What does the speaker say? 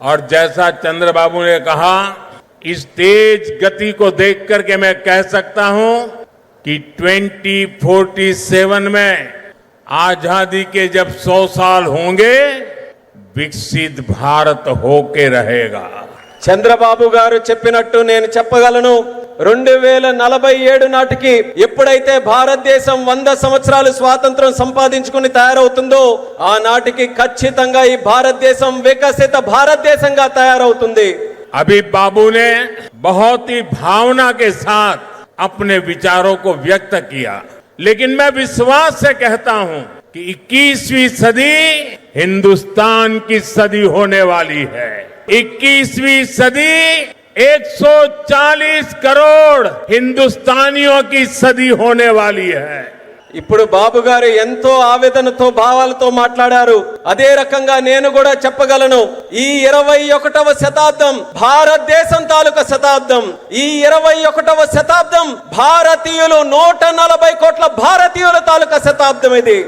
और जैसा चंद्रबाबू ने कहा इस तेज गति को देख करके मैं कह सकता हूं कि 2047 में आजादी के जब 100 साल होंगे विकसित भारत होके रहेगा చంద్రబాబు గారు చెప్పినట్టు నేను చెప్పగలను రెండు వేల నలభై ఏడు నాటికి ఎప్పుడైతే భారతదేశం వంద సంవత్సరాలు స్వాతంత్రం సంపాదించుకుని తయారవుతుందో ఆ నాటికి ఖచ్చితంగా ఈ భారతదేశం వికసిత భారతదేశంగా తయారవుతుంది अभी बाबू ने बहुत ही भावना के साथ अपने विचारों को व्यक्त किया लेकिन मैं विश्वास से कहता हूं कि 21वीं सदी हिंदुस्तान की सदी होने वाली है 21वीं सदी 140 करोड़ हिंदुस्तानियों की सदी होने वाली है ఇప్పుడు బాబు గారు ఎంతో ఆవేదనతో భావాలతో మాట్లాడారు అదే రకంగా నేను కూడా చెప్పగలను ఈ ఇరవై ఒకటవ శతాబ్దం భారతదేశం తాలూకా శతాబ్దం ఈ ఇరవై ఒకటవ శతాబ్దం భారతీయులు నూట నలభై కోట్ల భారతీయుల తాలూకా శతాబ్దం ఇది